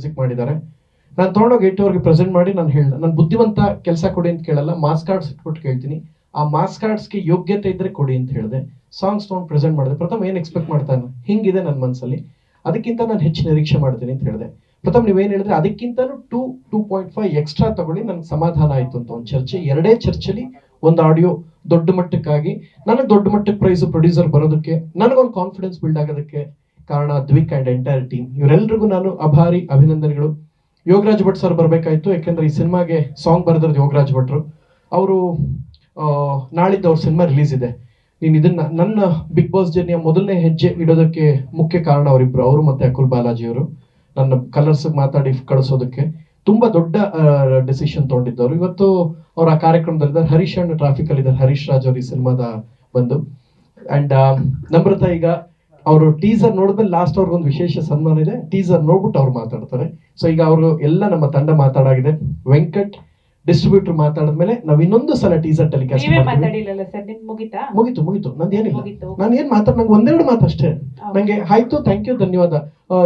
Music ಮಾಡಿದ್ದಾರೆ. ನಾನು ತೊಗೊಂಡೋಗಿ ಇಟ್ಟವ್ರಿಗೆ ಪ್ರೆಸೆಂಟ್ ಮಾಡಿ ನಾನು ಹೇಳ ನಾನು ಬುದ್ಧಿವಂತ ಕೆಲಸ ಕೊಡಿ ಅಂತ ಕೇಳಲ್ಲ ಮಾಸ್ ಕಾರ್ಡ್ಸ್ ಇಟ್ಬಿಟ್ಟು ಕೇಳ್ತೀನಿ. ಆ ಮಾಸ್ ಕಾರ್ಡ್ಸ್ಗೆ ಯೋಗ್ಯತೆ ಇದ್ರೆ ಕೊಡಿ ಅಂತ ಹೇಳಿದೆ. ಸಾಂಗ್ಸ್ ತೊಗೊಂಡು ಪ್ರೆಸೆಂಟ್ ಮಾಡಿದೆ. ಪ್ರಥಮ ಏನು ಎಕ್ಸ್ಪೆಕ್ಟ್ ಮಾಡ್ತಾನೆ ಹಿಂಗಿದೆ ನನ್ನ ಮನಸ್ಸಲ್ಲಿ ಅದಕ್ಕಿಂತ ನಾನು ಹೆಚ್ಚು ನಿರೀಕ್ಷೆ ಮಾಡ್ತೀನಿ ಅಂತ ಹೇಳಿದೆ. ಪ್ರಥಮ ನೀವೇನು ಹೇಳಿದ್ರೆ ಅದಕ್ಕಿಂತಲೂ two two point five extra ತಗೊಳ್ಳಿ, ನನಗೆ ಸಮಾಧಾನ ಆಯ್ತು ಅಂತ ಒಂದು ಚರ್ಚೆ. ಎರಡೇ ಚರ್ಚೆಲಿ ಒಂದು ಆಡಿಯೋ ದೊಡ್ಡ ಮಟ್ಟಕ್ಕಾಗಿ. ನನಗೆ ದೊಡ್ಡ ಮಟ್ಟಕ್ಕೆ ಪ್ರೈಸ್ ಪ್ರೊಡ್ಯೂಸರ್ ಬರೋದಕ್ಕೆ, ನನಗೊಂದು ಕಾನ್ಫಿಡೆನ್ಸ್ ಬಿಲ್ಡ್ ಆಗೋದಕ್ಕೆ ಕಾರಣ ದ್ವಿಕ್ ಅಂಡ್ ಎಂಟೈರ್ ಟೀಮ್ ಇವರೆಲ್ಲರಿಗೂ ನಾನು ಅಭಾರಿ ಅಭಿನಂದನೆಗಳು. ಯೋಗರಾಜ್ ಭಟ್ ಸರ್ ಬರಬೇಕಾಯ್ತು, ಯಾಕೆಂದ್ರೆ ಈ ಸಿನಿಮಾಗೆ ಸಾಂಗ್ ಬರೆದಿರೋದು ಯೋಗರಾಜ್ ಭಟ್ರು. ಅವರು ನಾಳಿದ್ದು ಅವ್ರ ಸಿನಿಮಾ ರಿಲೀಸ್ ಇದೆ. ನೀನು ಇದನ್ನ, ನನ್ನ ಬಿಗ್ ಬಾಸ್ ಜರ್ನಿಯ ಮೊದಲನೇ ಹೆಜ್ಜೆ ಇಡೋದಕ್ಕೆ ಮುಖ್ಯ ಕಾರಣ ಅವರಿಬ್ರು, ಅವರು ಮತ್ತೆ ಅಕುಲ್ ಬಾಲಾಜಿ ಅವರು ನನ್ನ ಕಲರ್ಸ್ ಮಾತಾಡಿ ಕಳಿಸೋದಕ್ಕೆ ತುಂಬಾ ದೊಡ್ಡ ಡೆಸಿಷನ್ ತಗೊಂಡಿದ್ದವರು. ಇವತ್ತು ಅವ್ರ ಆ ಕಾರ್ಯಕ್ರಮದಲ್ಲಿದ್ದಾರೆ. ಹರೀಶ್ ಅಂಡ್ ಟ್ರಾಫಿಕ್ ಹರೀಶ್ ರಾಜ್ ಅವರು ಈ ಸಿನಿಮಾದ ಬಂದು. ಅಂಡ್ ನಮ್ರತಾ ಈಗ ಅವರು ಟೀಸರ್ ನೋಡಿದ್ಮೇಲೆ ಲಾಸ್ಟ್ ಅವ್ರಿಗೊಂದು ವಿಶೇಷ ಸನ್ಮಾನ ಇದೆ. ಟೀಸರ್ ನೋಡ್ಬಿಟ್ಟು ಅವ್ರು ಮಾತಾಡ್ತಾರೆ. ಸೊ ಈಗ ಅವರು ಎಲ್ಲ ನಮ್ಮ ತಂಡ ಮಾತಾಡಾಗಿದೆ. ವೆಂಕಟ್ ಡಿಸ್ಟ್ರಿಬ್ಯೂಟರ್ ಮಾತಾಡಿದ್ಮೇಲೆ ನಾವ್ ಇನ್ನೊಂದು ಸಲ ಟೀಸರ್ ಟೆಲಿಕಾಸ್ಟ್ ಮಾಡ್ತೀವಿ. ಮುಗಿತು ಸರ್ ನಿಮ್ ಮುಗಿತಾ? ಮುಗೀತು ಮುಗೀತು. ನಂದು ಏನಿಲ್ಲ. ನಾನು ಏನ್ ಮಾತಾಡ ನಂಗೆ ಒಂದೆರಡು ಮಾತು ಅಷ್ಟೇ. ನಂಗೆ ಆಯ್ತು ಥ್ಯಾಂಕ್ ಯು ಧನ್ಯವಾದ.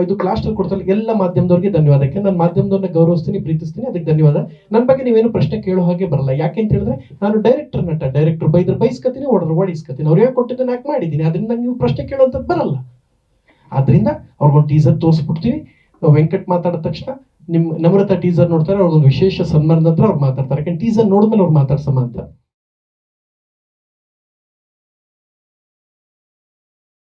ಇದು ಕ್ಲಾಸ್ ಕೊಡ್ತಾರೆ ಎಲ್ಲ ಮಾಧ್ಯಮದವ್ರಿಗೆ ಧನ್ಯವಾದ. ಯಾಕೆ ನಾನು ಮಾಧ್ಯಮದವ್ರನ್ನ ಗೌರವಿಸ್ತೀನಿ ಪ್ರೀತಿಸ್ತೀನಿ ಅದಕ್ಕೆ ಧನ್ಯವಾದ. ನನ್ನ ಬಗ್ಗೆ ನೀವೇನು ಪ್ರಶ್ನೆ ಕೇಳೋ ಹಾಗೆ ಬರಲ್ಲ. ಯಾಕೆ ಅಂತ ಹೇಳಿದ್ರೆ ನಾನು ಡೈರೆಕ್ಟರ್ ನಟ ಡೈರೆಕ್ಟರ್ ಬೈದ್ರೆ ಬೈಸ್ಕತೀನಿ ಓಡರ್ ಓಡಿಸ್ಕತೀನಿ. ಅವ್ರು ಹೇಗೆ ಕೊಟ್ಟಿದ್ದನ್ನ ಯಾಕೆ ಮಾಡಿದ್ದೀನಿ. ಅದರಿಂದ ನೀವು ಪ್ರಶ್ನೆ ಕೇಳುವಂಥದ್ದು ಬರಲ್ಲ. ಆದ್ರಿಂದ ಅವ್ರಿಗೊಂದು ಟೀಸರ್ ತೋರಿಸ್ಬಿಡ್ತೀವಿ. ವೆಂಕಟ್ ಮಾತಾಡಿದ ತಕ್ಷಣ ನಿಮ್ ನಮ್ರತ ಟೀಸರ್ ನೋಡ್ತಾರೆ ಅವ್ರಿಗೊಂದು ವಿಶೇಷ ಸನ್ಮಾನದ ಹತ್ರ ಅವ್ರು ಮಾತಾಡ್ತಾರೆ. ಯಾಕಂದ್ರೆ ಟೀಸರ್ ನೋಡಿದ್ಮೇಲೆ ಅವ್ರು ಮಾತಾಡ್ಸಮ್ಮ ಅಂತ.